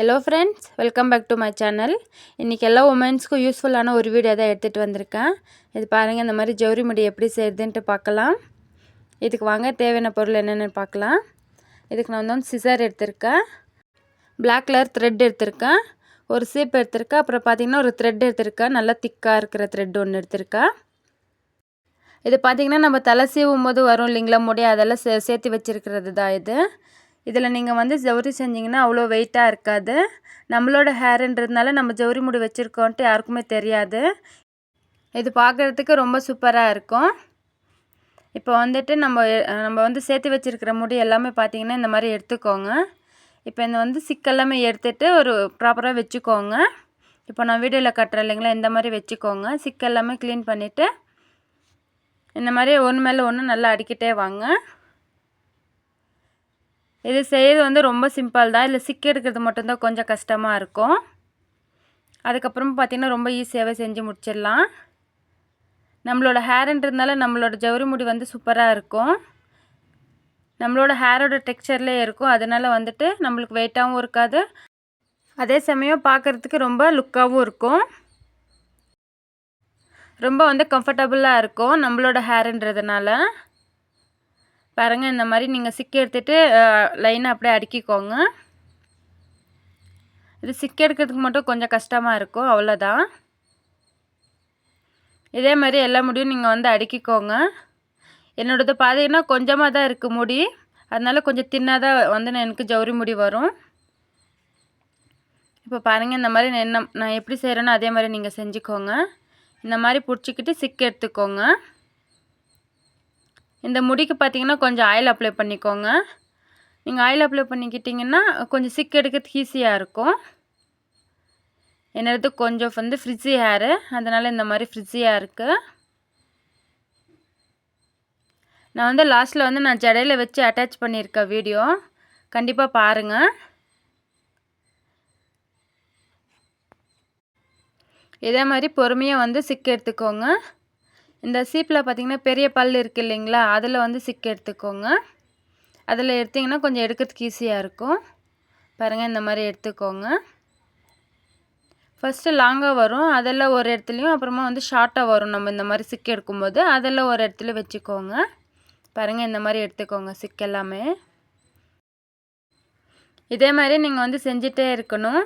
Hello friends welcome back to my channel இன்றைக்கி எல்லா உமன்ஸ்க்கும் யூஸ்ஃபுல்லான ஒரு வீடியோ தான் எடுத்துகிட்டு வந்திருக்கேன். இது பாருங்கள் இந்த மாதிரி ஜவுரி முடி எப்படி செய்யுதுன்ட்டு பார்க்கலாம். இதுக்கு வாங்க தேவையான பொருள் என்னென்னு பார்க்கலாம். இதுக்கு நான் வந்து சிசர் எடுத்திருக்கேன். பிளாக் கலர் த்ரெட் எடுத்திருக்கேன். ஒரு சீப் எடுத்திருக்கேன். அப்புறம் பார்த்திங்கன்னா ஒரு த்ரெட் எடுத்திருக்கேன். நல்லா திக்காக இருக்கிற த்ரெட் ஒன்று எடுத்திருக்கேன். இது பார்த்திங்கன்னா நம்ம தலை சீவும் போது வரும் இல்லைங்களா முடி? அதெல்லாம் சே சேர்த்து வச்சுருக்கிறது தான் இது. இதில் நீங்கள் வந்து ஜவுரி செஞ்சிங்கன்னா அவ்வளோ வெயிட்டாக இருக்காது. நம்மளோட ஹேருன்றதுனால நம்ம ஜவுரி முடி வச்சுருக்கோன்ட்டு யாருக்குமே தெரியாது. இது பார்க்குறதுக்கு ரொம்ப சூப்பராக இருக்கும். இப்போ வந்துட்டு நம்ம நம்ம வந்து சேர்த்து வச்சுருக்கிற முடி எல்லாமே பார்த்திங்கன்னா இந்த மாதிரி எடுத்துக்கோங்க. இப்போ இந்த வந்து சிக்கெல்லாமே எடுத்துகிட்டு ஒரு ப்ராப்பராக வச்சுக்கோங்க. இப்போ நான் வீடியோவில் கட்டுறேன் இல்லைங்களா இந்த மாதிரி வச்சுக்கோங்க. சிக்கெல்லாமே க்ளீன் பண்ணிவிட்டு இந்த மாதிரி ஒன்று மேலே ஒன்று நல்லா அடிக்கிட்டே வாங்க. இது செய்கிறது வந்து ரொம்ப சிம்பிள் தான். இல்லை சிக்கி எடுக்கிறது மட்டும்தான் கொஞ்சம் கஷ்டமாக இருக்கும். அதுக்கப்புறம் பார்த்திங்கன்னா ரொம்ப ஈஸியாகவே செஞ்சு முடிச்சிடலாம். நம்மளோட ஹேருன்றதுனால நம்மளோட ஜவுரி முடி வந்து சூப்பராக இருக்கும். நம்மளோட ஹேரோட டெக்ஸ்சர்லேயே இருக்கும். அதனால் வந்துட்டு நம்மளுக்கு வெயிட்டாகவும் இருக்காது. அதே சமயம் பார்க்குறதுக்கு ரொம்ப லுக்காகவும் இருக்கும். ரொம்ப வந்து கம்ஃபர்டபுளாக இருக்கும் நம்மளோட ஹேருன்றதுனால பாருங்கள் இந்த மாதிரி நீங்கள் சிக்கி எடுத்துகிட்டு லைனை அப்படியே அடுக்கிக்கோங்க. இது சிக்கி எடுக்கிறதுக்கு மட்டும் கொஞ்சம் கஷ்டமாக இருக்கும் அவ்வளோதான் இதே மாதிரி எல்லா முடியும் நீங்கள் வந்து அடுக்கிக்கோங்க. என்னோடது பார்த்தீங்கன்னா கொஞ்சமாக தான் இருக்குது முடி. அதனால் கொஞ்சம் தின்னாக தான் வந்து எனக்கு ஜவுரி முடி வரும். இப்போ பாருங்கள் இந்த மாதிரி என்ன நான் எப்படி செய்கிறேனோ அதே மாதிரி நீங்கள் செஞ்சுக்கோங்க. இந்த மாதிரி பிடிச்சிக்கிட்டு சிக்கு எடுத்துக்கோங்க. இந்த முடிக்கு பார்த்தீங்கன்னா கொஞ்சம் ஆயில் அப்ளை பண்ணிக்கோங்க. நீங்கள் ஆயில் அப்ளை பண்ணிக்கிட்டிங்கன்னா கொஞ்சம் சிக் எடுக்கிறதுக்கு ஈஸியாக இருக்கும். என்னது கொஞ்சம் வந்து ஃப்ரிட்ஜி ஹேரு அதனால் இந்த மாதிரி ஃப்ரிட்ஜியாக இருக்குது நான் வந்து லாஸ்ட்டில் வந்து நான் ஜடையில் வச்சு அட்டாச் பண்ணியிருக்கேன் வீடியோ கண்டிப்பாக பாருங்கள் இதே மாதிரி பொறுமையாக வந்து சிக்க எடுத்துக்கோங்க. இந்த சீப்பில் பார்த்திங்கன்னா பெரிய பல் இருக்குது இல்லைங்களா? அதில் வந்து சிக்கு எடுத்துக்கோங்க. அதில் எடுத்திங்கன்னா கொஞ்சம் எடுக்கிறதுக்கு ஈஸியாக இருக்கும். பாருங்கள் இந்த மாதிரி எடுத்துக்கோங்க. ஃபஸ்ட்டு லாங்காக வரும். அதெல்லாம் ஒரு இடத்துலையும் அப்புறமா வந்து ஷார்ட்டாக வரும். நம்ம இந்த மாதிரி சிக்கு எடுக்கும்போது அதெல்லாம் ஒரு இடத்துல வச்சுக்கோங்க. பாருங்கள் இந்த மாதிரி எடுத்துக்கோங்க சிக்கு எல்லாமே. இதே மாதிரி நீங்கள் வந்து செஞ்சிட்டே இருக்கணும்.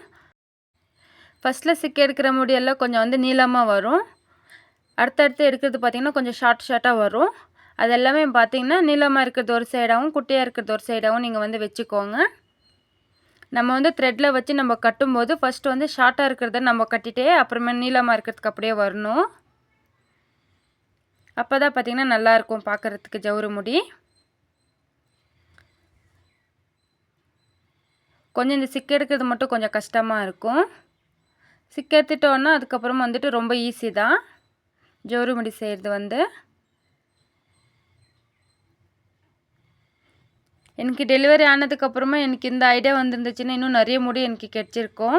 ஃபஸ்ட்டில் சிக்கு எடுக்கிற முடியெல்லாம் கொஞ்சம் வந்து நீளமாக வரும். அடுத்தடுத்து எடுக்கிறது பார்த்திங்கன்னா கொஞ்சம் ஷார்ட் ஷார்ட்டாக வரும். அது எல்லாமே பார்த்திங்கன்னா நீளமாக இருக்கிறது ஒரு சைடாகவும் குட்டியாக இருக்கிறது ஒரு சைடாகவும் நீங்கள் வந்து வச்சுக்கோங்க. நம்ம வந்து த்ரெட்டில் வச்சு நம்ம கட்டும்போது ஃபஸ்ட்டு வந்து ஷார்ட்டாக இருக்கிறத நம்ம கட்டிகிட்டே அப்புறமே நீளமாக இருக்கிறதுக்கு அப்படியே வரணும். அப்போ தான் பார்த்திங்கன்னா நல்லாயிருக்கும் பார்க்குறதுக்கு ஜவுறு முடி. கொஞ்சம் இந்த சிக்கு எடுக்கிறது மட்டும் கொஞ்சம் கஷ்டமாக இருக்கும். சிக்கு எடுத்துட்டோன்னா அதுக்கப்புறம் வந்துட்டு ரொம்ப ஈஸி தான். ஜோறு முடி செய்கிறது வந்து எனக்கு டெலிவரி ஆனதுக்கப்புறமா எனக்கு இந்த ஐடியா வந்துருந்துச்சுன்னா இன்னும் நிறைய முடி எனக்கு கிடச்சிருக்கும்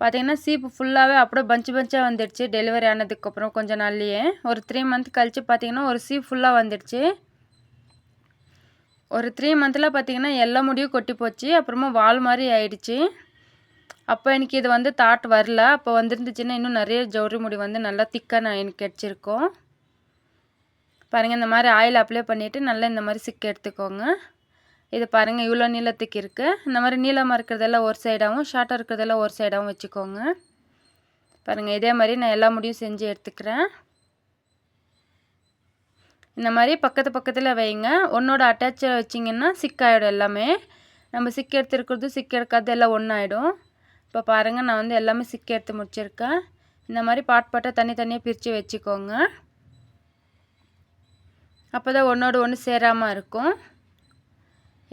பார்த்திங்கன்னா சீப்பு ஃபுல்லாகவே அப்படியே பஞ்சு பஞ்சாக வந்துடுச்சு டெலிவரி ஆனதுக்கப்புறம் கொஞ்சம் நாள்லேயே. ஒரு த்ரீ மந்த் கழித்து பார்த்திங்கன்னா ஒரு சீப் ஃபுல்லாக வந்துடுச்சு. ஒரு த்ரீ மந்தில் பார்த்திங்கன்னா எல்லா முடியும் கொட்டி போச்சு. அப்புறமா வால் மாதிரி ஆயிடுச்சு. அப்போ எனக்கு இது வந்து தாட் வரல. அப்போ வந்துருந்துச்சுன்னா இன்னும் நிறைய ஜவுரி முடி வந்து நல்லா திக்காக நான் எனக்கு கிடச்சிருக்கோம். பாருங்கள் இந்த மாதிரி ஆயில் அப்ளை பண்ணிவிட்டு நல்லா இந்த மாதிரி சிக்க எடுத்துக்கோங்க. இது பாருங்கள் இவ்வளோ நீளத்துக்கு இருக்குது இந்த மாதிரி நீளமாக இருக்கிறதெல்லாம் ஒரு சைடாகவும் ஷார்ட்டாக இருக்கிறதெல்லாம் ஒரு சைடாகவும் வச்சுக்கோங்க. பாருங்கள் இதே மாதிரி நான் எல்லா முடியும் செஞ்சு எடுத்துக்கிறேன். இந்த மாதிரி பக்கத்து பக்கத்தில் வைங்க. ஒன்றோட அட்டாச்சை வச்சிங்கன்னா சிக்காயிடும் எல்லாமே. நம்ம சிக்க எடுத்துருக்கிறது சிக்க எடுக்காது எல்லாம் ஒன்றாயிடும் இப்போ பாருங்கள் நான் வந்து எல்லாமே சிக்க எடுத்து முடிச்சிருக்கேன். இந்த மாதிரி பாட் பாட்டாக தனித்தனியாக பிரித்து வச்சுக்கோங்க. அப்போ தான் ஒன்றோடு ஒன்று சேராமல் இருக்கும்.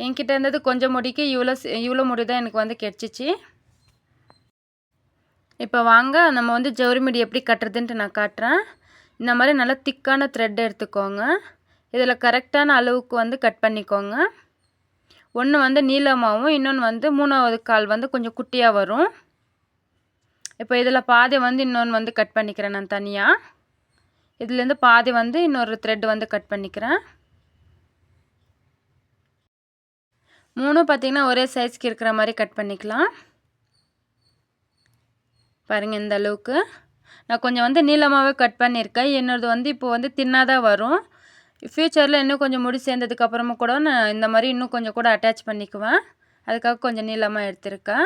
என்கிட்ட இருந்தது கொஞ்சம் முடிக்கு இவ்வளோ இவ்வளோ முடி தான் எனக்கு வந்து கிடச்சிச்சு இப்போ வாங்க நம்ம வந்து ஜவுரி முடி எப்படி கட்டுறதுன்ட்டு நான் காட்டுறேன். இந்த மாதிரி நல்லா திக்கான த்ரெட் எடுத்துக்கோங்க. இதில் கரெக்டான அளவுக்கு வந்து கட் பண்ணிக்கோங்க. ஒன்று வந்து நீளமாகவும் இன்னொன்று வந்து மூணாவது கால் வந்து கொஞ்சம் குட்டியாக வரும். இப்போ இதில் பாதி வந்து இன்னொன்று வந்து கட் பண்ணிக்கிறேன் நான் தனியாக இதுலேருந்து பாதி வந்து இன்னொரு த்ரெட் வந்து கட் பண்ணிக்கிறேன். மூணும் பார்த்திங்கன்னா ஒரே சைஸ்க்கு இருக்கிற மாதிரி கட் பண்ணிக்கலாம். பாருங்கள் இந்த அளவுக்கு. நான் கொஞ்சம் வந்து நீளமாகவே கட் பண்ணியிருக்கேன். என்னோடது வந்து இப்போ வந்து தின்னாக வரும். ஃப்யூச்சரில் இன்னும் கொஞ்சம் முடி சேர்ந்ததுக்கப்புறமா கூட நான் இந்த மாதிரி இன்னும் கொஞ்சம் கூட அட்டாச் பண்ணிக்குவேன். அதுக்காக கொஞ்சம் நீளமாக எடுத்திருக்கேன்.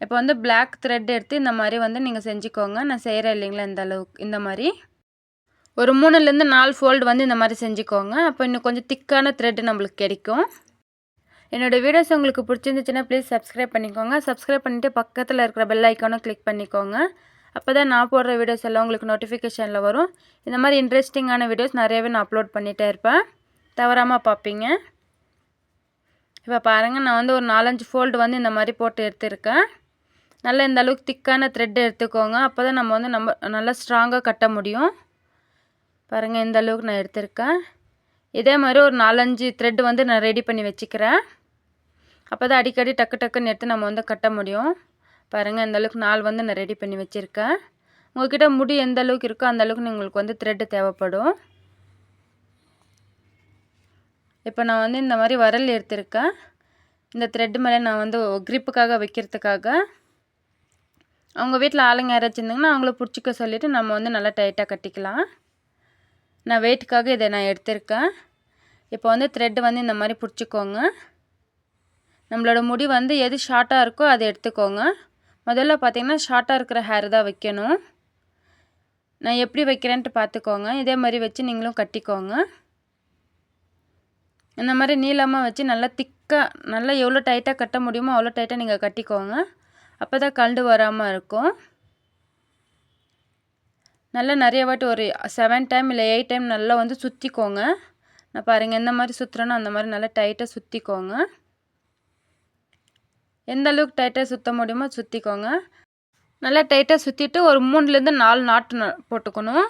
இப்போ வந்து பிளாக் த்ரெட் எடுத்து இந்த மாதிரி வந்து நீங்கள் செஞ்சுக்கோங்க. நான் செய்கிறேன் இல்லைங்களா இந்த அளவுக்கு இந்த மாதிரி. ஒரு மூணுலேருந்து நாலு ஃபோல்டு வந்து இந்த மாதிரி செஞ்சுக்கோங்க. அப்போ இன்னும் கொஞ்சம் திக்கான த்ரெட்டு நம்மளுக்கு கிடைக்கும். என்னோடய வீடியோஸ் உங்களுக்கு பிடிச்சிருந்துச்சுன்னா ப்ளீஸ் சப்ஸ்கிரைப் பண்ணிக்கோங்க. சப்ஸ்கிரைப் பண்ணிவிட்டு பக்கத்தில் இருக்கிற பெல் ஐக்கானும் கிளிக் பண்ணிக்கோங்க. அப்போ தான் நான் போடுற வீடியோஸ் எல்லாம் உங்களுக்கு நோட்டிஃபிகேஷனில் வரும். இந்த மாதிரி இன்ட்ரெஸ்டிங்கான வீடியோஸ் நிறையவே நான் அப்லோட் பண்ணிகிட்டே இருப்பேன். தவறாமல் பார்ப்பீங்க. இப்போ பாருங்கள் நான் வந்து ஒரு நாலஞ்சு ஃபோல்டு வந்து இந்த மாதிரி போட்டு எடுத்துருக்கேன். நல்லா இந்த அளவுக்கு திக்கான த்ரெட் எடுத்துக்கோங்க. அப்போ தான் நம்ம வந்து நம்ம நல்லா ஸ்ட்ராங்காக கட்ட முடியும். பாருங்கள் இந்த அளவுக்கு நான் எடுத்திருக்கேன். இதே மாதிரி ஒரு நாலஞ்சு த்ரெட் வந்து நான் ரெடி பண்ணி வச்சுக்கிறேன். அப்போ தான் அடிக்கடி டக்கு டக்குன்னு எடுத்து நம்ம வந்து கட்ட முடியும். பாருங்கள் இந்தளவுக்கு நாள் வந்து நான் ரெடி பண்ணி வச்சுருக்கேன். உங்கள்கிட்ட முடி எந்த அளவுக்கு இருக்கோ அந்த அளவுக்கு உங்களுக்கு வந்து த்ரெட்டு தேவைப்படும். இப்போ நான் வந்து இந்த மாதிரி வரல் எடுத்திருக்கேன். இந்த த்ரெட்டு மேலே நான் வந்து க்ரிப்புக்காக வைக்கிறதுக்காக. அவங்க வீட்டில் ஆளுங்க யாராச்சும் இருந்தாங்கன்னா அவங்கள பிடிச்சிக்க சொல்லிவிட்டு நம்ம வந்து நல்லா டைட்டாக கட்டிக்கலாம். நான் வெயிட்டுக்காக இதை நான் எடுத்திருக்கேன். இப்போ வந்து த்ரெட்டு வந்து இந்த மாதிரி பிடிச்சிக்கோங்க. நம்மளோட முடி வந்து எது ஷார்ட்டாக இருக்கோ அதை எடுத்துக்கோங்க. முதல்ல பார்த்திங்கன்னா ஷார்ட்டாக இருக்கிற ஹேர் தான் வைக்கணும். நான் எப்படி வைக்கிறேன்ட்டு பார்த்துக்கோங்க. இதே மாதிரி வச்சு நீங்களும் கட்டிக்கோங்க. இந்த மாதிரி நீளமாக வச்சு நல்லா திக்காக நல்லா எவ்வளோ டைட்டாக கட்ட முடியுமோ அவ்வளோ டைட்டாக நீங்கள் கட்டிக்கோங்க. அப்போ தான் கண்டு வராமல் இருக்கும். நல்லா நிறைய வாட்டி ஒரு செவன் டைம் இல்லை எயிட் டைம் நல்லா வந்து சுற்றிக்கோங்க நான் பாருங்கள் எந்த மாதிரி சுற்றுறேனோ அந்த மாதிரி நல்லா டைட்டாக சுற்றிக்கோங்க எந்த அளவுக்கு டைட்டாக சுற்ற முடியுமோ சுற்றிக்கோங்க நல்லா டைட்டாக சுற்றிட்டு ஒரு மூணுலேருந்து நாலு நாட்டு போட்டுக்கணும்.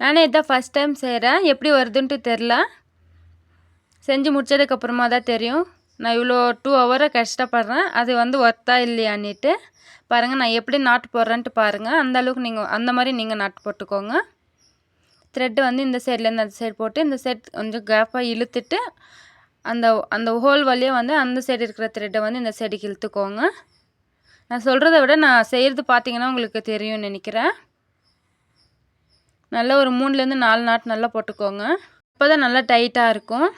நானே இதான் ஃபஸ்ட் டைம் செய்கிறேன் எப்படி வருதுன்ட்டு தெரில செஞ்சு முடிச்சதுக்கப்புறமா தான் தெரியும். நான் இவ்வளோ டூ ஹவரை கஷ்டப்படுறேன். அது வந்து ஒர்த்தா இல்லையான்னிட்டு. பாருங்கள் நான் எப்படி நாட்டு போடுறேன்ட்டு பாருங்கள் அந்த அளவுக்கு நீங்கள் அந்த மாதிரி நீங்கள் நாட்டு போட்டுக்கோங்க. த்ரெட்டு வந்து இந்த சைட்லேருந்து அந்த சைடு போட்டு இந்த சைட் கொஞ்சம் கேப்பாக இழுத்துட்டு அந்த அந்த ஹோல் வழியாக வந்து அந்த சைடு இருக்கிற த்ரெட்டை வந்து இந்த சைடுக்கு இழுத்துக்கோங்க. நான் சொல்கிறத விட நான் செய்கிறது பார்த்தீங்கன்னா உங்களுக்கு தெரியும்னு நினைக்கிறேன். நல்லா ஒரு மூணுலேருந்து நாலு நாட் நல்லா போட்டுக்கோங்க. அப்போ தான் நல்லா டைட்டாக இருக்கும்.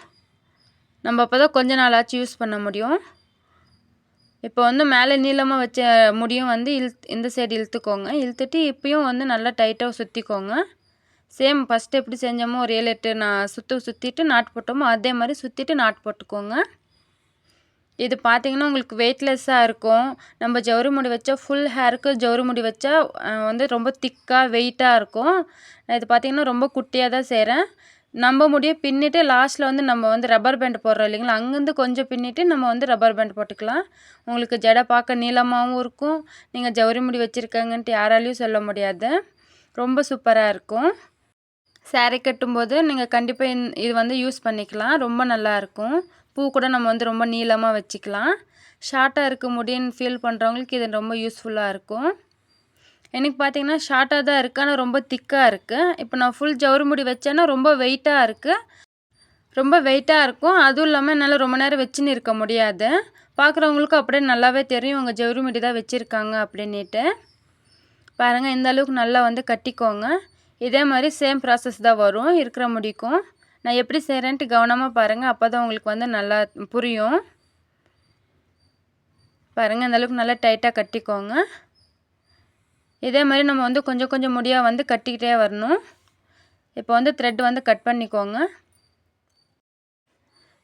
நம்ம அப்போ தான் கொஞ்ச நாளாச்சும் யூஸ் பண்ண முடியும். இப்போ வந்து மேலே நீளமாக வச்ச முடியும் வந்து இழுத் இந்த சைடு இழுத்துக்கோங்க. இழுத்துட்டு இப்பயும் வந்து நல்லா டைட்டாக சுற்றிக்கோங்க சேம் ஃபஸ்ட்டு எப்படி செஞ்சோமோ ஒரு ஏழு எட்டு நான் சுற்று சுற்றிட்டு நாட்டு போட்டோமோ அதே மாதிரி சுற்றிட்டு நாட்டு போட்டுக்கோங்க. இது பார்த்திங்கன்னா உங்களுக்கு வெயிட்லெஸ்ஸாக இருக்கும். நம்ம ஜவுரி முடி வச்சா ஃபுல் ஹேருக்கு ஜவுரி முடி வச்சா வந்து ரொம்ப திக்காக வெயிட்டாக இருக்கும். நான் இது பார்த்திங்கன்னா ரொம்ப குட்டியாக தான் செய்கிறேன் நம்ம முடியை பின்னிட்டு லாஸ்ட்டில் வந்து நம்ம வந்து ரப்பர் பேண்ட் போடுறோம் இல்லைங்களா? அங்கேருந்து கொஞ்சம் பின்னிட்டு நம்ம வந்து ரப்பர் பேண்ட் போட்டுக்கலாம். உங்களுக்கு ஜடை பார்க்க நீளமாகவும் இருக்கும். நீங்கள் ஜவுரி முடி வச்சுருக்கங்கன்ட்டு யாராலையும் சொல்ல முடியாது. ரொம்ப சூப்பராக இருக்கும். சாரீ கட்டும்போது நீங்கள் கண்டிப்பாக இது வந்து யூஸ் பண்ணிக்கலாம். ரொம்ப நல்லாயிருக்கும் பூ கூட நம்ம வந்து ரொம்ப நீளமாக வச்சுக்கலாம். ஷார்ட்டாக இருக்க முடியும்னு ஃபீல் பண்ணுறவங்களுக்கு இது ரொம்ப யூஸ்ஃபுல்லாக இருக்கும். எனக்கு பார்த்தீங்கன்னா ஷார்ட்டாக தான் இருக்குது ஆனால் ரொம்ப திக்காக இருக்குது இப்போ நான் ஃபுல் ஜவுறு முடி வச்சேன்னா ரொம்ப வெயிட்டாக இருக்குது ரொம்ப வெயிட்டாக இருக்கும். அதுவும் இல்லாமல் என்னால் ரொம்ப நேரம் வச்சுன்னு இருக்க முடியாது. பார்க்குறவங்களுக்கும் அப்படியே நல்லாவே தெரியும். உங்கள் ஜவுறு முடி தான் வச்சுருக்காங்க அப்படின்ட்டு பாருங்கள் இந்த அளவுக்கு நல்லா வந்து கட்டிக்கோங்க. இதே மாதிரி சேம் ப்ராசஸ் தான் வரும் இருக்கிற முடிக்கும். நான் எப்படி செய்கிறேன்ட்டு கவனமாக பாருங்கள் அப்போ தான் உங்களுக்கு வந்து நல்லா புரியும். பாருங்கள் அந்தளவுக்கு நல்லா டைட்டாக கட்டிக்கோங்க. இதே மாதிரி நம்ம வந்து கொஞ்சம் கொஞ்சம் முடியாக வந்து கட்டிக்கிட்டே வரணும். இப்போ வந்து த்ரெட் வந்து கட் பண்ணிக்கோங்க.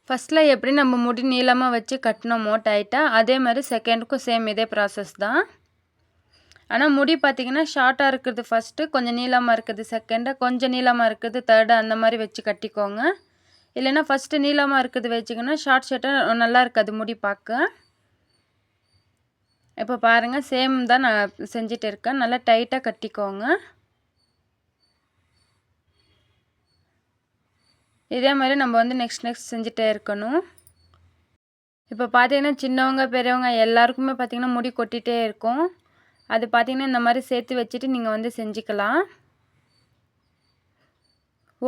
ஃபஸ்ட்டில் எப்படி நம்ம முடி நீளமாக வச்சு கட்டினோமோ டைட்டாக அதே மாதிரி செகண்டுக்கும் சேம் இதே ப்ராசஸ் தான். ஆனால் முடி பார்த்திங்கன்னா ஷார்ட்டாக இருக்கிறது ஃபஸ்ட்டு கொஞ்சம் நீளமாக இருக்குது செகண்டு கொஞ்சம் நீளமாக இருக்குது தேர்டு அந்த மாதிரி வச்சு கட்டிக்கோங்க. இல்லைன்னா ஃபஸ்ட்டு நீளமாக இருக்குது வச்சிங்கன்னா ஷார்ட் ஷர்ட்டாக நல்லா இருக்காது முடி பார்க்க இப்போ பாருங்கள் சேம் தான் நான் செஞ்சுட்டு இருக்கேன். நல்லா டைட்டாக கட்டிக்கோங்க. இதே மாதிரி நம்ம வந்து நெக்ஸ்ட் நெக்ஸ்ட் செஞ்சுட்டே இருக்கணும். இப்போ பார்த்தீங்கன்னா சின்னவங்க பெரியவங்க எல்லாருக்குமே பார்த்திங்கன்னா முடி கொட்டிகிட்டே இருக்கும். அது பார்த்திங்கன்னா இந்த மாதிரி சேர்த்து வச்சுட்டு நீங்கள் வந்து செஞ்சுக்கலாம்.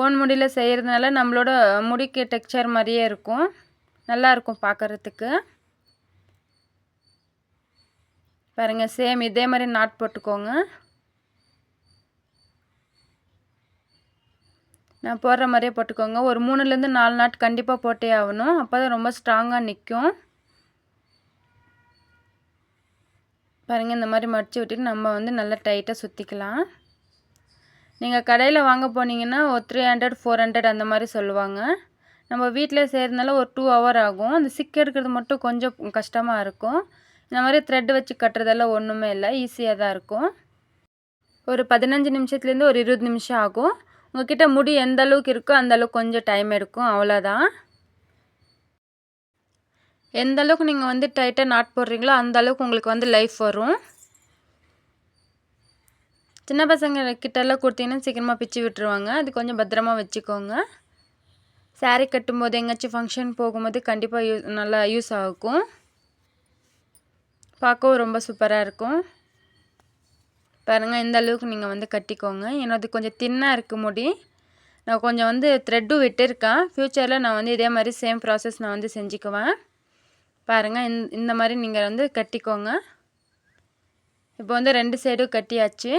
ஓன் முடியில் செய்கிறதுனால நம்மளோட முடிக்கு டெக்ஸ்சர் மாதிரியே இருக்கும். நல்லாயிருக்கும் பார்க்குறதுக்கு பாருங்கள் சேம் இதே மாதிரி நாட் போட்டுக்கோங்க. நான் போடுற மாதிரியே போட்டுக்கோங்க. ஒரு மூணுலேருந்து நாலு நாட் கண்டிப்பாக போட்டே ஆகணும். அப்போ தான் ரொம்ப ஸ்ட்ராங்காக நிற்கும் பாருங்கள் இந்த மாதிரி மடித்து விட்டுட்டு நம்ம வந்து நல்லா டைட்டாக சுற்றிக்கலாம் நீங்கள் கடையில் வாங்க போனீங்கன்னா ஒரு த்ரீ ஹண்ட்ரட் ஃபோர் ஹண்ட்ரட் அந்த மாதிரி சொல்லுவாங்க. நம்ம வீட்டில் செய்கிறதுனால ஒரு டூ ஹவர் ஆகும். அந்த சிக் எடுக்கிறது மட்டும் கொஞ்சம் கஷ்டமாக இருக்கும். இந்த மாதிரி த்ரெட் வச்சு கட்டுறதெல்லாம் ஒன்றுமே இல்லை ஈஸியாக தான் இருக்கும். ஒரு பதினஞ்சு நிமிஷத்துலேருந்து ஒரு இருபது நிமிஷம் ஆகும். உங்கள்கிட்ட முடி எந்த அளவுக்கு இருக்கோ அந்த அளவுக்கு கொஞ்சம் டைம் எடுக்கும். அவ்வளோதான் எந்த அளவுக்கு நீங்கள் வந்து டைட்டாக நாட் போடுறீங்களோ அந்த அளவுக்கு உங்களுக்கு வந்து லைஃப் வரும். சின்ன பசங்க கிட்டெல்லாம் கொடுத்தீங்கன்னா சீக்கிரமாக பிச்சு விட்டுருவாங்க. அது கொஞ்சம் பத்திரமா வச்சுக்கோங்க. சாரீ கட்டும்போது எங்கேயாச்சும் ஃபங்க்ஷன் போகும்போது கண்டிப்பாக யூ நல்லா யூஸ் ஆகும். பார்க்கவும் ரொம்ப சூப்பராக இருக்கும். பாருங்கள் இந்த அளவுக்கு நீங்கள் வந்து கட்டிக்கோங்க. என்னது கொஞ்சம் தின்னாக இருக்க முடி. நான் கொஞ்சம் வந்து த்ரெட்டும் விட்டுருக்கேன். ஃப்யூச்சரில் நான் வந்து இதே மாதிரி சேம் ப்ராசஸ் நான் வந்து செஞ்சுக்குவேன். பாருங்கள் இந்த இந்த மாதிரி நீங்கள் வந்து கட்டிக்கோங்க. இப்போ வந்து ரெண்டு சைடும் கட்டியாச்சு.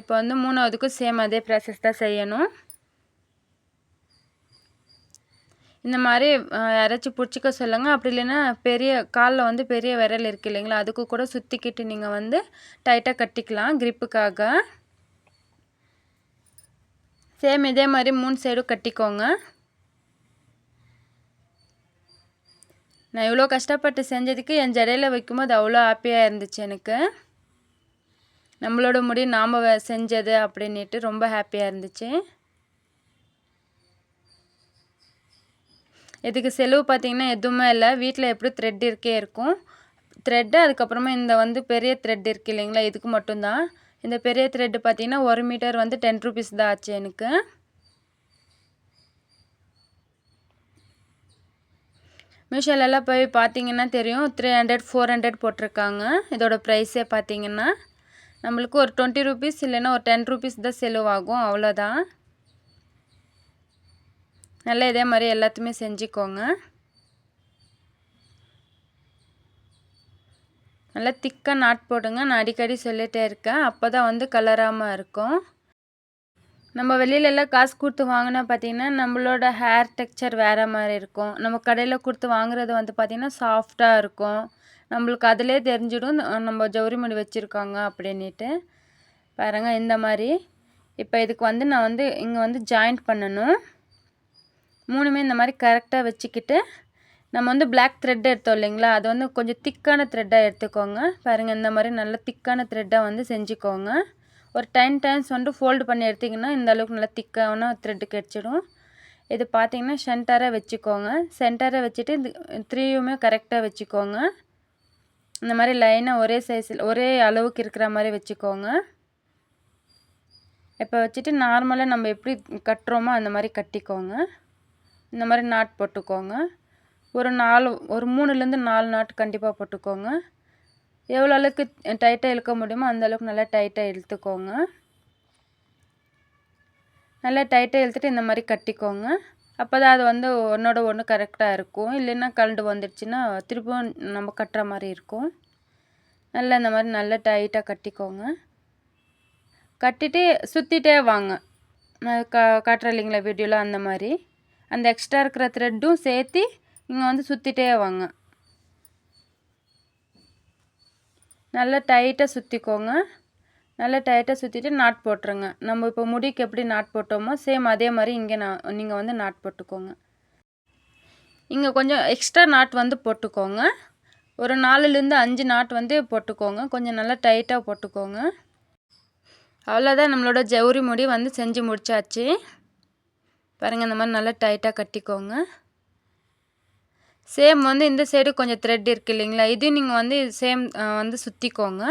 இப்போ வந்து மூணாவதுக்கும் சேம் அதே ப்ராசஸ் தான் செய்யணும். இந்த மாதிரி யாராச்சும் பிடிச்சிக்க சொல்லுங்கள் அப்படி இல்லைன்னா பெரிய காலில் வந்து பெரிய விரல் இருக்குது இல்லைங்களா அதுக்கு கூட சுற்றிக்கிட்டு நீங்கள் வந்து டைட்டாக கட்டிக்கலாம் க்ரிப்புக்காக சேம் இதே மாதிரி மூணு சைடும் கட்டிக்கோங்க. நான் இவ்வளோ கஷ்டப்பட்டு செஞ்சதுக்கு என் ஜடையில் வைக்கும்போது அவ்வளோ ஹாப்பியாக இருந்துச்சு எனக்கு. நம்மளோட முடி நாம் செஞ்சது அப்படின்ட்டு ரொம்ப ஹாப்பியாக இருந்துச்சு. இதுக்கு செலவு பார்த்திங்கன்னா எதுவுமே இல்லை. வீட்டில் எப்படி த்ரெட் இருக்கே இருக்கும். த்ரெட்டு அதுக்கப்புறமா இந்த வந்து பெரிய த்ரெட் இருக்குது இல்லைங்களா இதுக்கு மட்டும்தான். இந்த பெரிய த்ரெட்டு பார்த்திங்கன்னா ஒரு மீட்டர் வந்து டென் ருபீஸ் தான் ஆச்சு எனக்கு. மீஷோலெல்லாம் போய் பார்த்தீங்கன்னா தெரியும். த்ரீ ஹண்ட்ரட் ஃபோர் ஹண்ட்ரட் போட்டிருக்காங்க. இதோட ப்ரைஸே பார்த்தீங்கன்னா நம்மளுக்கு ஒரு டுவெண்ட்டி ருபீஸ் இல்லைன்னா ஒரு டென் ருபீஸ் தான் செலவாகும். அவ்வளோதான் நல்லா இதே மாதிரி எல்லாத்தையுமே செஞ்சுக்கோங்க. நல்லா திக்காக நாட் போடுங்க. நான் அடிக்கடி சொல்லிகிட்டே இருக்கேன். அப்போ தான் வந்து கலராமல் இருக்கும். நம்ம வெளியிலலாம் காசு கொடுத்து வாங்கினா பார்த்திங்கன்னா நம்மளோட ஹேர் டெக்ஸ்சர் வேறு மாதிரி இருக்கும். நம்ம கடையில் கொடுத்து வாங்குறது வந்து பார்த்திங்கன்னா சாஃப்டாக இருக்கும். நம்மளுக்கு அதிலே தெரிஞ்சிடும். நம்ம ஜவுரி முடி வச்சுருக்காங்க அப்படின்ட்டு பாருங்கள் இந்த மாதிரி. இப்போ இதுக்கு வந்து நான் வந்து இங்கே வந்து ஜாயிண்ட் பண்ணணும். மூணுமே இந்த மாதிரி கரெக்டாக வச்சுக்கிட்டு நம்ம வந்து பிளாக் த்ரெட் எடுத்தோம் இல்லைங்களா? அது வந்து கொஞ்சம் திக்கான த்ரெட்டாக எடுத்துக்கோங்க. பாருங்கள் இந்த மாதிரி நல்ல திக்கான த்ரெட்டாக வந்து செஞ்சுக்கோங்க. ஒரு டென் டைம்ஸ் வந்து ஃபோல்டு பண்ணி எடுத்திங்கன்னா இந்தளவுக்கு நல்லா திக்கான த்ரெட்டு கிடச்சிடும். இது பார்த்திங்கன்னா சென்டராக வச்சுக்கோங்க. சென்டராக வச்சுட்டு இந்த த்ரீயுமே கரெக்டாக வச்சுக்கோங்க. இந்த மாதிரி லைனாக ஒரே சைஸில் ஒரே அளவுக்கு இருக்கிற மாதிரி வச்சுக்கோங்க. இப்போ வச்சுட்டு நார்மலாக நம்ம எப்படி கட்டுறோமோ அந்த மாதிரி கட்டிக்கோங்க. இந்த மாதிரி நாட் போட்டுக்கோங்க. ஒரு நாலு ஒரு மூணுலேருந்து நாலு நாட் கண்டிப்பாக போட்டுக்கோங்க. எவ்வளோ அளவுக்கு டைட்டாக இழுக்க முடியுமோ அந்தளவுக்கு நல்லா டைட்டாக இழுத்துக்கோங்க. நல்லா டைட்டாக இழுத்துட்டு இந்த மாதிரி கட்டிக்கோங்க. அப்போ தான் அது வந்து ஒன்றோட ஒன்று கரெக்டாக இருக்கும். இல்லைன்னா கலண்டு வந்துடுச்சுன்னா திரும்பவும் நம்ம கட்டுற மாதிரி இருக்கும். நல்லா இந்த மாதிரி நல்லா டைட்டாக கட்டிக்கோங்க. கட்டிட்டு சுற்றிட்டே வாங்க. நான் க காட்டுறேன் இல்லைங்களா வீடியோவில் அந்த மாதிரி. அந்த எக்ஸ்ட்ரா இருக்கிற த்ரெட்டும் சேர்த்து இங்கே வந்து சுற்றிட்டே வாங்க. நல்லா டைட்டாக சுற்றிக்கோங்க நல்லா டைட்டாக சுற்றிட்டு நாட் போட்டுருங்க. நம்ம இப்போ முடிக்கு எப்படி நாட் போட்டோமோ சேம் அதே மாதிரி இங்கே நான் நீங்கள் வந்து நாட் போட்டுக்கோங்க. இங்கே கொஞ்சம் எக்ஸ்ட்ரா நாட் வந்து போட்டுக்கோங்க. ஒரு நாலுலேருந்து அஞ்சு நாட் வந்து போட்டுக்கோங்க. கொஞ்சம் நல்லா டைட்டாக போட்டுக்கோங்க. அவ்வளோதான் நம்மளோட ஜவுரி முடி வந்து செஞ்சு முடிச்சாச்சு. பாருங்கள் இந்த மாதிரி நல்லா டைட்டாக கட்டிக்கோங்க. சேம் வந்து இந்த சைடு கொஞ்சம் த்ரெட் இருக்குது இல்லைங்களா? இதையும் நீங்கள் வந்து சேம் வந்து சுற்றிக்கோங்க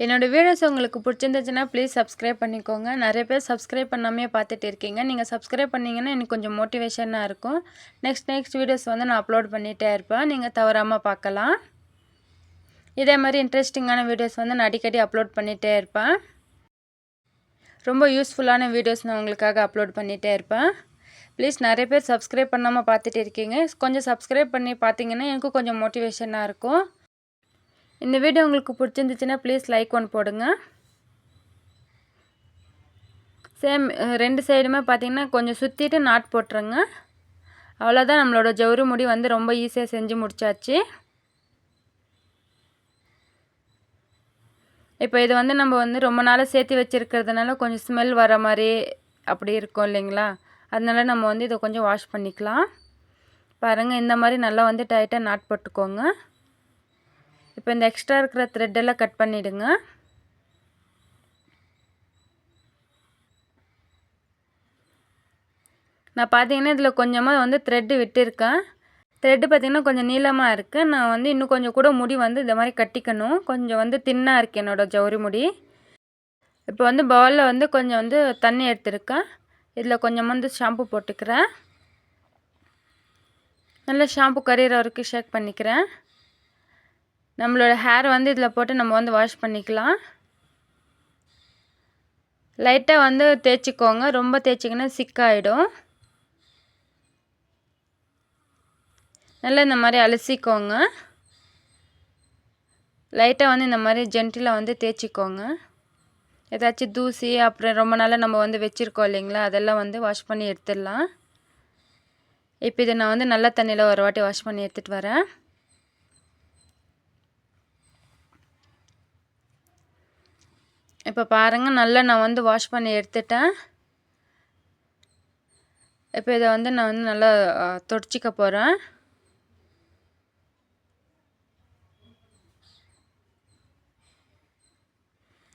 என்னோடய வீடியோஸ் உங்களுக்கு பிடிச்சிருந்துச்சுன்னா ப்ளீஸ் சப்ஸ்கிரைப் பண்ணிக்கோங்க. நிறைய பேர் சப்ஸ்கிரைப் பண்ணாமே பார்த்துட்டு இருக்கீங்க. நீங்கள் சப்ஸ்கிரைப் பண்ணிங்கன்னா எனக்கு கொஞ்சம் மோட்டிவேஷனாக இருக்கும். நெக்ஸ்ட் நெக்ஸ்ட் வீடியோஸ் வந்து நான் அப்லோட் பண்ணிகிட்டே இருப்பேன். நீங்கள் தவறாமல் பார்க்கலாம். இதே மாதிரி இன்ட்ரெஸ்டிங்கான வீடியோஸ் வந்து நான் அடிக்கடி அப்லோட் பண்ணிகிட்டே இருப்பேன். ரொம்ப யூஸ்ஃபுல்லான வீடியோஸ் நான் உங்களுக்காக அப்லோட் பண்ணிகிட்டே இருப்பேன். ப்ளீஸ் நிறைய பேர் சப்ஸ்கிரைப் பண்ணாமல் பார்த்துட்டு இருக்கீங்க. கொஞ்சம் சப்ஸ்கிரைப் பண்ணி பார்த்தீங்கன்னா எனக்கும் கொஞ்சம் மோட்டிவேஷனாக இருக்கும். இந்த வீடியோ உங்களுக்கு பிடிச்சிருந்துச்சுன்னா ப்ளீஸ் லைக் ஒன்று போடுங்க. சேம் ரெண்டு சைடுமே பார்த்திங்கன்னா கொஞ்சம் சுற்றிட்டு நாட் போட்டுருங்க. அவ்வளோதான் நம்மளோட ஜவுரி முடி வந்து ரொம்ப ஈஸியாக செஞ்சு முடிச்சாச்சு. இப்போ இது வந்து நம்ம வந்து ரொம்ப நாளாக சேர்த்து வச்சுருக்கிறதுனால கொஞ்சம் ஸ்மெல் வர மாதிரி அப்படி இருக்கும் இல்லைங்களா? அதனால நம்ம வந்து இதை கொஞ்சம் வாஷ் பண்ணிக்கலாம். பாருங்கள் இந்த மாதிரி நல்லா வந்து டைட்டாக நாட் போட்டுக்கோங்க. இப்போ இந்த எக்ஸ்ட்ரா இருக்கிற த்ரெட்டெல்லாம் கட் பண்ணிவிடுங்க நான் பார்த்தீங்கன்னா இதில் கொஞ்சமாக வந்து த்ரெட்டு விட்டுருக்கேன். த்ரெட்டு பார்த்திங்கன்னா கொஞ்சம் நீளமாக இருக்குது நான் வந்து இன்னும் கொஞ்சம் கூட முடி வந்து இந்த மாதிரி கட்டிக்கணும். கொஞ்சம் வந்து தின்னாக இருக்குது என்னோடய ஜவுரி முடி. இப்போ வந்து பவுலில் வந்து கொஞ்சம் வந்து தண்ணி எடுத்துருக்கேன். இதில் கொஞ்சம் வந்து ஷாம்பு போட்டுக்கிறேன். நல்லா ஷாம்பு கரையிற வரைக்கும் ஷேக் பண்ணிக்கிறேன். நம்மளோட ஹேர் வந்து இதில் போட்டு நம்ம வந்து வாஷ் பண்ணிக்கலாம். லைட்டாக வந்து தேய்ச்சிக்கோங்க. ரொம்ப தேய்ச்சிங்கன்னா சிக்காயிடும் நல்லா இந்த மாதிரி அலசிக்கோங்க. லைட்டாக வந்து இந்த மாதிரி ஜென்டிலாக வந்து தேய்ச்சிக்கோங்க. ஏதாச்சும் தூசி அப்புறம் ரொம்ப நாளாக நம்ம வந்து வச்சுருக்கோம் இல்லைங்களா? அதெல்லாம் வந்து வாஷ் பண்ணி எடுத்துடலாம். இப்போ இதை நான் வந்து நல்ல தண்ணியில் ஒரு வாட்டி வாஷ் பண்ணி எடுத்துகிட்டு வரேன். இப்போ பாருங்கள் நல்லா நான் வந்து வாஷ் பண்ணி எடுத்துட்டேன். இப்போ இதை வந்து நான் வந்து நல்லா தொடச்சிக்க போகிறேன்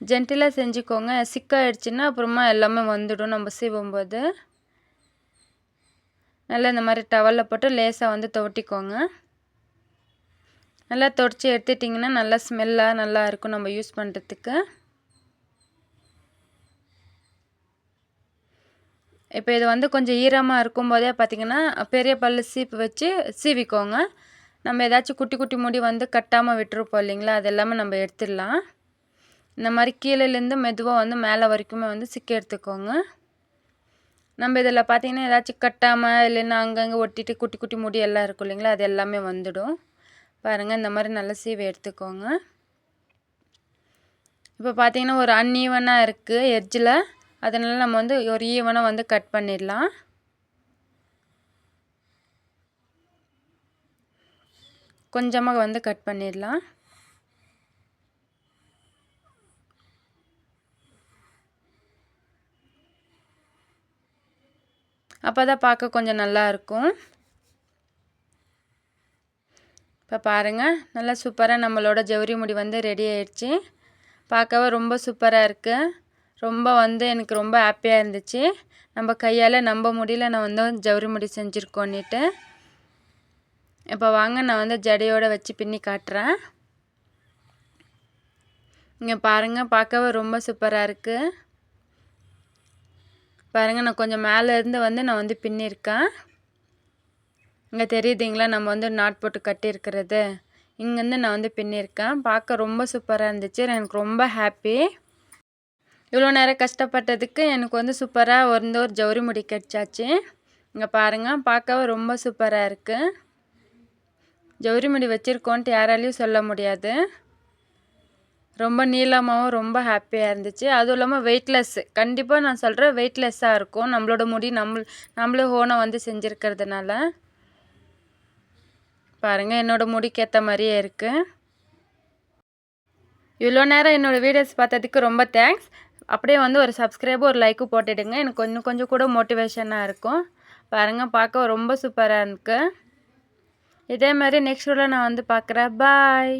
ஜென்டிலாக செஞ்சுக்கோங்க. சிக்காயிடுச்சுன்னா அப்புறமா எல்லாமே வந்துடும் நம்ம சீவும்போது. நல்லா இந்த மாதிரி டவலில் போட்டு லேசாக வந்து துவட்டிக்கோங்க. நல்லா தொடச்சி எடுத்துட்டிங்கன்னா நல்லா ஸ்மெல்லாக நல்லா இருக்கும் நம்ம யூஸ் பண்ணுறதுக்கு இப்போ இது வந்து கொஞ்சம் ஈரமாக இருக்கும்போதே பார்த்திங்கன்னா பெரிய பல் சீப்பு வச்சு சீவிக்கோங்க. நம்ம ஏதாச்சும் குட்டி குட்டி முடி வந்து கட்டாமல் விட்டுருப்போம் இல்லைங்களா? அது எல்லாமே நம்ம எடுத்துடலாம். இந்த மாதிரி கீழேலேருந்து மெதுவாக வந்து மேலே வரைக்குமே வந்து சிக்கி எடுத்துக்கோங்க. நம்ம இதில் பார்த்திங்கன்னா ஏதாச்சும் கட்டாமல் இல்லைன்னா அங்கங்கே ஒட்டிட்டு குட்டி குட்டி முடி எல்லாம் இருக்கும் இல்லைங்களா அது எல்லாமே வந்துடும். பாருங்கள் இந்த மாதிரி நல்லா சீவை எடுத்துக்கோங்க. இப்போ பார்த்திங்கன்னா ஒரு அன்ஈவனாக இருக்குது எட்ஜில் அதனால் நம்ம வந்து ஒரு ஈவனாக வந்து கட் பண்ணிடலாம். கொஞ்சமாக வந்து கட் பண்ணிடலாம். அப்போ தான் பார்க்க கொஞ்சம் நல்லா இருக்கும். இப்போ பாருங்கள் நல்லா சூப்பராக நம்மளோட ஜவுரி முடி வந்து ரெடி ஆயிடுச்சு. பார்க்கவே ரொம்ப சூப்பராக இருக்குது ரொம்ப வந்து எனக்கு ரொம்ப ஹாப்பியாக இருந்துச்சு. நம்ம கையால் நம்ம முடியல நான் வந்து ஜவுரி முடி செஞ்சுருக்கோன்னிட்டு. இப்போ வாங்க நான் வந்து ஜடையோடு வச்சு பின்னி காட்டுறேன். இங்கே பாருங்கள் பார்க்கவே ரொம்ப சூப்பராக இருக்குது பாருங்கள் நான் கொஞ்சம் மேலேருந்து வந்து நான் வந்து பின்னிருக்கேன். இங்கே தெரியுதுங்களா நம்ம வந்து நாட் போட்டு கட்டியிருக்கிறது. இங்கேருந்து நான் வந்து பின்னிருக்கேன். பார்க்க ரொம்ப சூப்பராக இருந்துச்சு. எனக்கு ரொம்ப ஹாப்பி. இவ்வளோ நேரம் கஷ்டப்பட்டதுக்கு எனக்கு வந்து சூப்பராக வந்து ஒரு ஜவுரி முடி கிடச்சாச்சு. இங்கே பாருங்கள் பார்க்கவே ரொம்ப சூப்பராக இருக்குது ஜவுரி முடி வச்சுருக்கோன்ட்டு யாராலையும் சொல்ல முடியாது. ரொம்ப நீளமாகவும் ரொம்ப ஹாப்பியாக இருந்துச்சு. அதுவும் இல்லாமல் வெயிட்லெஸ்ஸு கண்டிப்பாக நான் சொல்கிறேன் வெயிட்லெஸ்ஸாக இருக்கும். நம்மளோட முடி நம்ம நம்மளே ஓனை வந்து செஞ்சுருக்கிறதுனால. பாருங்கள் என்னோடய முடிக்கு ஏற்ற மாதிரியே இருக்குது இவ்வளோ நேரம் என்னோடய வீடியோஸ் பார்த்ததுக்கு ரொம்ப தேங்க்ஸ் அப்படியே வந்து ஒரு சப்ஸ்கிரைபும் ஒரு லைக்கும் போட்டுடுங்க. எனக்கு கொஞ்சம் கொஞ்சம் கூட மோட்டிவேஷனாக இருக்கும். பாருங்கள் பார்க்க ரொம்ப சூப்பராக இருக்குது இதே மாதிரி நெக்ஸ்ட் வீடியோ நான் வந்து பார்க்குறேன். பாய்